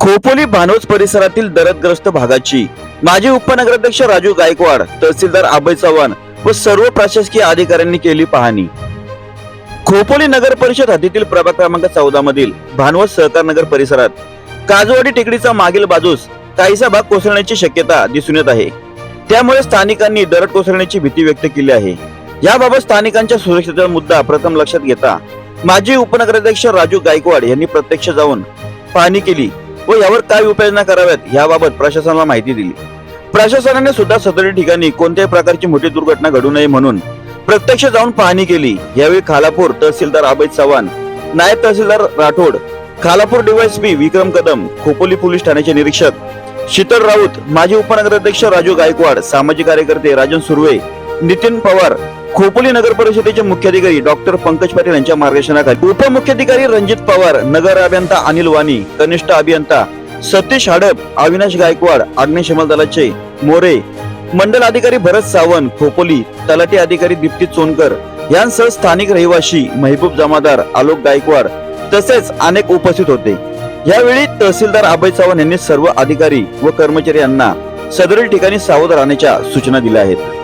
खोपोली भानोज परिसरातील दरदग्रस्त भागाची. माजी उपनगराध्यक्ष राजू गायकवाड तहसीलदार अभय चव्हाण व सर्व प्रशासकीय अधिकाऱ्यांनी केली पाहणी. खोपोली नगर परिषद हद्दीतील प्रभाग क्रमांक चौदा मधील भानवत सहकार नगर परिसरात काजूवाडी टेकडीचा मागील बाजूस काहीसा भाग कोसळण्याची शक्यता दिसून येत आहे. त्यामुळे स्थानिकांनी दरड कोसळण्याची भीती व्यक्त केली आहे. याबाबत स्थानिकांच्या सुरक्षेचा मुद्दा प्रथम लक्षात घेता माजी उपनगराध्यक्ष राजू गायकवाड यांनी प्रत्यक्ष जाऊन पाहणी केली. व यावर काय उपाययोजना कराव्यात याबाबत प्रशासनाला माहिती दिली. प्रशासनाने सुद्धा सदर ठिकाणी कोणत्याही प्रकारची मोठी दुर्घटना घडू नये म्हणून प्रत्यक्ष जाऊन पाहणी केली. यावेळी खालापूर तहसीलदार अभय चव्हाण नायब तहसीलदार राठोड खालापूर डीवायसपी विक्रम कदम खोपोली पोलीस ठाण्याचे निरीक्षक शीतल राऊत माजी उपनगराध्यक्ष राजू गायकवाड सामाजिक कार्यकर्ते राजन सुर्वे नितीन पवार खोपोली नगर परिषदेचे मुख्याधिकारी डॉक्टर पंकज पाटील यांच्या मार्गदर्शनाखाली उपमुख्याधिकारी रणजित पवार नगर अभियंता अनिल वाणी कनिष्ठ अभियंता सतीश हाडप अविनाश गायकवाड अग्निशमन दलाचे मोरे मंडल अधिकारी भरत सावंत खोपोली तलाठी अधिकारी दीप्ती चोनकर यांसह स्थानिक रहिवासी महबूब जमादार आलोक गायकवाड तसेच अनेक उपस्थित होते. यावेळी तहसीलदार अभय चव्हाण यांनी सर्व अधिकारी व कर्मचारी यांना सदरील ठिकाणी सावध राहण्याच्या सूचना दिल्या आहेत.